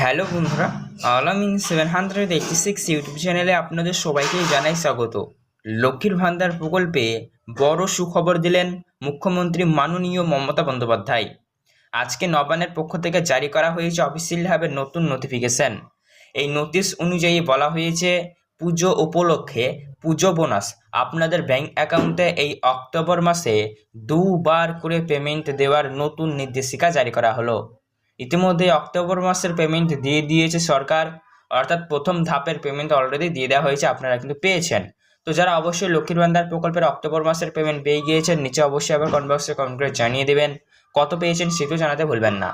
Hello বন্ধুরা, Alamin seven hundred eighty six YouTube চ্যানেলে আপনাদের সবাইকেই জানাই স্বাগত। লক্ষ্মীর ভান্ডার প্রকল্পে বড় সুখবর দিলেন মুখ্যমন্ত্রী মাননীয় মমতা বন্দ্যোপাধ্যায়। আজকে নবানের পক্ষ থেকে জারি করা হয়েছে অফিসিয়ালভাবে নতুন নোটিফিকেশন এই নোটিশ অনুযায়ী বলা হয়েছে, পুজো উপলক্ষে পুজো বোনাস আপনাদের ব্যাংক অ্যাকাউন্টে এই অক্টোবর মাসে দুবার করে পেমেন্ট দেওয়ার নতুন নির্দেশিকা জারি করা হলো। ইতিমধ্যে অক্টোবর মাসের পেমেন্ট দিয়ে দিয়েছে সরকার। অর্থাৎ প্রথম ধাপের পেমেন্ট অলরেডি দিয়ে দেওয়া হয়েছে, আপনারা কিন্তু পেয়েছেন। তো যারা অবশ্যই লক্ষ্মীর ভান্ডার প্রকল্পের অক্টোবর মাসের পেমেন্ট পেয়ে গিয়েছেন, নিচে অবশ্যই আবার কমেন্ট বক্সে কমেন্ট করে জানিয়ে দেবেন। কত পেয়েছেন সেটিও জানাতে ভুলবেন না।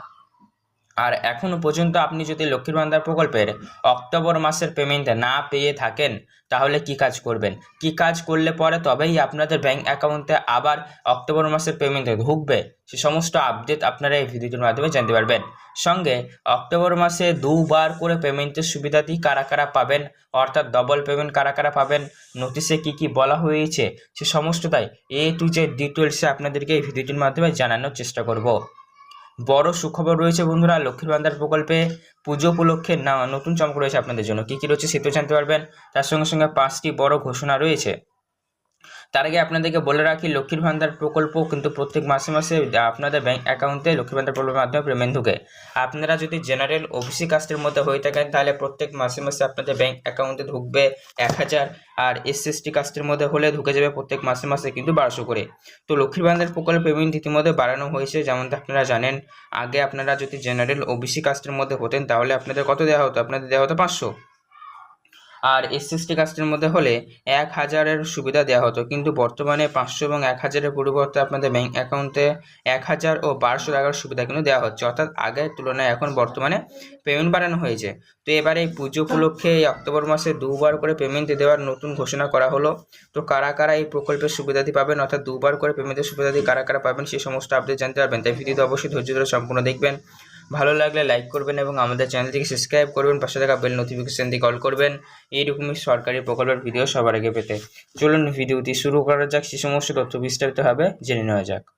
আর এখনও পর্যন্ত আপনি যদি লক্ষ্মীর ভান্ডার প্রকল্পের অক্টোবর মাসের পেমেন্ট না পেয়ে থাকেন, তাহলে কি কাজ করবেন? কি কাজ করলে পরে তবেই আপনাদের ব্যাংক অ্যাকাউন্টে আবার অক্টোবর মাসের পেমেন্ট ঢুকবে? সে সমস্ত আপডেট আপনারা এই ভিডিওটির মাধ্যমে জানতে পারবেন। সঙ্গে অক্টোবর মাসে দুবার করে পেমেন্টের সুবিধাটি কারা কারা পাবেন? অর্থাৎ ডবল পেমেন্ট কারা কারা পাবেন? নোটিশে কি কি বলা হয়েছে? সে সমস্তটাই এ টু জেড ডিটেলসে আপনাদেরকে এই ভিডিওটির মাধ্যমে জানানোর চেষ্টা করব। বড় সুখবর রয়েছে বন্ধুরা, লক্ষ্মীর ভান্ডার প্রকল্পে পুজো উপলক্ষে না, নতুন চমক রয়েছে আপনাদের জন্য। কী কী রয়েছে সেটাও জানতে পারবেন। তার সঙ্গে সঙ্গে পাঁচটি বড় ঘোষণা রয়েছে। তার আগে আপনাদেরকে বলে রাখি, লক্ষ্মীর ভান্ডার প্রকল্প কিন্তু প্রত্যেক মাসে মাসে আপনাদের ব্যাঙ্ক অ্যাকাউন্টে লক্ষ্মীর ভান্ডার প্রকল্পের মাধ্যমে পেমেন্ট ঢুকে। আপনারা যদি জেনারেল ওবিসি কাস্টের মধ্যে হয়ে থাকেন, তাহলে প্রত্যেক মাসে মাসে আপনাদের ব্যাঙ্ক অ্যাকাউন্টে ঢুকবে এক হাজার, আর এসএসটি কাস্টের মধ্যে হলে ঢুকে যাবে প্রত্যেক মাসে মাসে কিন্তু বারোশো করে। তো লক্ষ্মীর ভান্ডার প্রকল্প পেমেন্ট ইতিমধ্যে বাড়ানো হয়েছে, যেমনটা আপনারা জানেন। আগে আপনারা যদি জেনারেল ওবিসি কাস্টের মধ্যে হতেন, তাহলে আপনাদের কত দেওয়া হতো? আপনাদের দেওয়া হতো পাঁচশো। আর এসএসটি কাস্টের মধ্যে হলে এক হাজারের সুবিধা দেওয়া হতো। কিন্তু বর্তমানে পাঁচশো এবং এক হাজারের পরিবর্তে আপনাদের ব্যাঙ্ক অ্যাকাউন্টে এক হাজার ও বারোশো টাকার সুবিধা কিন্তু দেওয়া হচ্ছে। অর্থাৎ আগের তুলনায় এখন বর্তমানে পেমেন্ট বাড়ানো হয়েছে। তো এবারে এই পুজো উপলক্ষে এই অক্টোবর মাসে দুবার করে পেমেন্ট দেওয়ার নতুন ঘোষণা করা হলো। তো কারা কারা এই প্রকল্পের সুবিধাটি পাবেন, অর্থাৎ দুবার করে পেমেন্টের সুবিধাটি কারা কারা পাবেন সেই সমস্ত আপডেট জানতে পারবেন। তাই ভিডিওতে অবশ্যই ধৈর্য ধরে সম্পূর্ণ দেখবেন। ভালো লাগলে লাইক করবেন এবং আমাদের চ্যানেলটিকে সাবস্ক্রাইব করবেন, পাশে থাকা বেল নোটিফিকেশান দিয়ে কল করবেন। এইরকমই সরকারি প্রকল্পের ভিডিও সবার আগে পেতে। চলুন ভিডিওটি শুরু করা যাক, সে সমস্ত তথ্য বিস্তারিতভাবে জেনে নেওয়া যাক।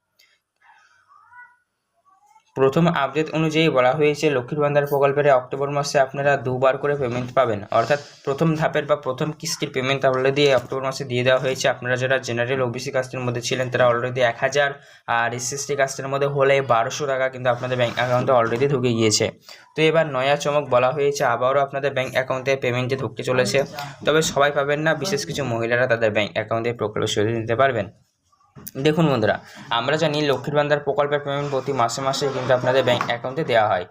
প্রথম আপডেট অনুযায়ী বলা হয়েছে, লক্ষ্মীর ভান্ডার প্রকল্পের অক্টোবর মাসে আপনারা দুবার করে পেমেন্ট পাবেন। অর্থাৎ প্রথম ধাপের বা প্রথম কিস্তির পেমেন্ট অলরেডি অক্টোবর মাসে দিয়ে দেওয়া হয়েছে। আপনারা যারা জেনারেল ওবিসি কাস্টের মধ্যে ছিলেন, তারা অলরেডি এক হাজার, আর এসএসটি কাস্টের মধ্যে হলে বারোশো টাকা কিন্তু আপনাদের ব্যাঙ্ক অ্যাকাউন্টে অলরেডি ঢুকে গিয়েছে। তো এবার নয়া চমক বলা হয়েছে, আবারও আপনাদের ব্যাঙ্ক অ্যাকাউন্টে পেমেন্টে ঢুকতে চলেছে। তবে সবাই পাবেন না, বিশেষ কিছু মহিলারা তাদের ব্যাঙ্ক অ্যাকাউন্টে প্রকল্প সুবিধা নিতে পারবেন। দেখুন বন্ধুরা, আমরা জানি লক্ষ্মীর ভান্ডার প্রকল্পের পেমেন্ট প্রতি মাসে মাসে কিন্তু আপনাদের ব্যাংক অ্যাকাউন্টে দেওয়া হয়।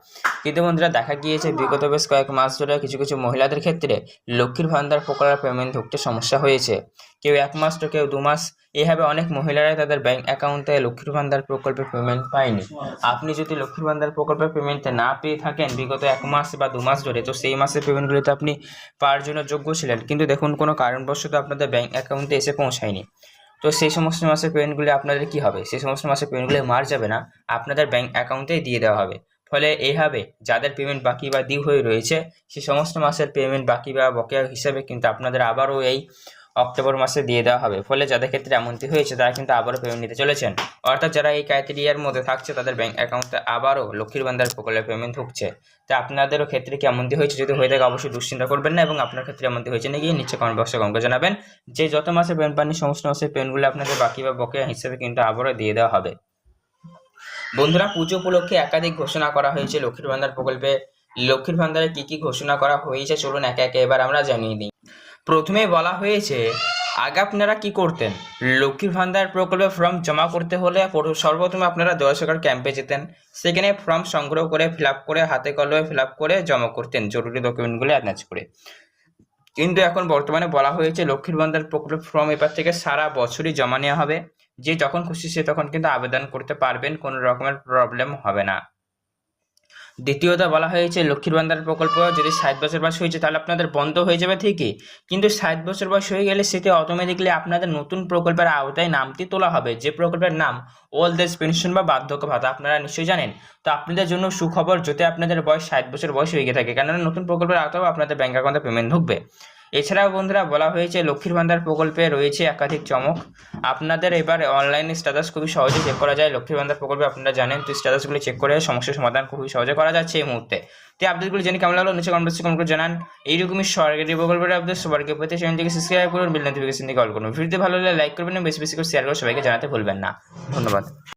কিন্তু বন্ধুরা, দেখা গিয়েছে বিগত বেশ কয়েক মাস ধরে কিছু কিছু মহিলাদের ক্ষেত্রে লক্ষ্মীর ভান্ডার প্রকল্পের পেমেন্ট ঢুকতে সমস্যা হয়েছে। কেউ এক মাস তো কেউ দু মাস এইভাবে অনেক মহিলারাই তাদের ব্যাংক অ্যাকাউন্টে লক্ষ্মীর ভান্ডার প্রকল্পের পেমেন্ট পায়নি। আপনি যদি লক্ষ্মীর ভান্ডার প্রকল্পের পেমেন্ট না পেয়ে থাকেন বিগত এক মাস বা দু মাস ধরে, তো সেই মাসের পেমেন্টগুলিতে আপনি পাওয়ার জন্য যোগ্য ছিলেন। কিন্তু দেখুন, কোনো কারণবশত আপনাদের ব্যাংক অ্যাকাউন্টে এসে পৌঁছায়নি। তো সেই সমস্ত মাসের পেমেন্টগুলি আপনাদের কি হবে? সেই সমস্ত মাসের পেমেন্টগুলি মার যাবে না, আপনাদের ব্যাঙ্ক অ্যাকাউন্টেই দিয়ে দেওয়া হবে। ফলে এইভাবে যাদের পেমেন্ট বাকি বা ডিউ হয়ে রয়েছে, সেই সমস্ত মাসের পেমেন্ট বাকি বা বকেয়া হিসাবে কিন্তু আপনাদের আবারও এই অক্টোবর মাসে দিয়ে দেওয়া হবে। ফলে যাদের ক্ষেত্রে এমনটি হয়েছে, তারা কিন্তু আবারও পেমেন্ট নিতে চলেছেন। অর্থাৎ যারা এই ক্রাইটেরিয়ার মধ্যে থাকছে, তাদের ব্যাংক অ্যাকাউন্টে আবারও লক্ষ্মীর ভান্ডার প্রকল্পের পেমেন্ট ঢুকছে। তো আপনাদেরও ক্ষেত্রে কি এমনটি হয়েছে? যদি হয়ে থাকে, অবশ্যই দুশ্চিন্তা করবেন না এবং আপনার ক্ষেত্রে এমনটি হয়েছে নাকি নিচে কমেন্ট বক্সে কমেন্ট জানাবেন। যে যত মাসে পেমেন্ট পাননি, সমস্ত মাসের পেমেন্টগুলো আপনাদের বাকি বা বকেয়া হিসেবে কিন্তু আবারও দিয়ে দেওয়া হবে। বন্ধুরা, পুজো উপলক্ষে একাধিক ঘোষণা করা হয়েছে লক্ষ্মীর ভান্ডার প্রকল্পে। লক্ষ্মীর ভান্ডারে কি কি ঘোষণা করা হয়েছে, চলুন একে একে এবার আমরা জানিয়ে দিই। প্রথমে বলা হয়েছে, আগে আপনারা কি করতেন? লক্ষ্মীর ভান্ডার প্রকল্পে ফর্ম জমা করতে হলে পর- সর্বপ্রথমে আপনারা দর্শকের ক্যাম্পে যেতেন। সেখানে ফর্ম সংগ্রহ করে ফিল করে হাতে কলমে ফিল করে জমা করতেন জরুরি ডকুমেন্টগুলো অ্যাটাচ করে। কিন্তু এখন বর্তমানে বলা হয়েছে, লক্ষ্মীর ভান্ডার প্রকল্প ফর্ম এবার থেকে সারা বছরই জমা নেওয়া হবে। যে যখন খুশি সে তখন কিন্তু আবেদন করতে পারবেন, কোনো রকমের প্রবলেম হবে না। দ্বিতীয়ত বলা হয়েছে, লক্ষ্মীর ভান্ডার প্রকল্প যদি ষাট বছর বয়স হয়েছে, তাহলে আপনাদের বন্ধ হয়ে যাবে ঠিকই। কিন্তু ষাট বছর বয়স হয়ে গেলে সেটি অটোমেটিকলি আপনাদের নতুন প্রকল্পের আওতায় নামটি তোলা হবে। যে প্রকল্পের নাম ওল্ড এজ পেনশন বা বার্ধক্য ভাতা, আপনারা নিশ্চয়ই জানেন। তো আপনাদের জন্য সুখবর যদি আপনাদের বয়স ষাট বছর বয়স হয়ে গিয়ে থাকে। কেননা নতুন প্রকল্পের আওতায় আপনাদের ব্যাঙ্ক অ্যাকাউন্টে পেমেন্ট ঢুকবে। এছাড়াও বন্ধুরা, বলা হয়েছে লক্ষ্মীর ভান্ডার প্রকল্পে রয়েছে একাধিক চমক। আপনাদের এবার অনলাইনে স্ট্যাটাস খুবই সহজে চেক করা যায়। লক্ষ্মীর ভান্ডার প্রকল্পে আপনারা জানেন, তো স্ট্যাটাসগুলি চেক করে সমস্যার সমাধান খুবই সহজে করা যাচ্ছে এই মুহূর্তে। তো আপডেটগুলো জেনে কেমন লাগল? নিচে কমেন্ট কমেন্ট করে জানান। এইরকমই সরকারি প্রকল্পের আপডেট সবাইকে পেতে চ্যানেলটিকে সাবস্ক্রাইব করুন। বিল নোটিফিকেশন দিয়ে কল করুন। ভিডিওতে ভালো লাগলে লাইক করবেন বেশি বেশি করে শেয়ার করে সবাইকে জানাতে ভুলবেন না। ধন্যবাদ।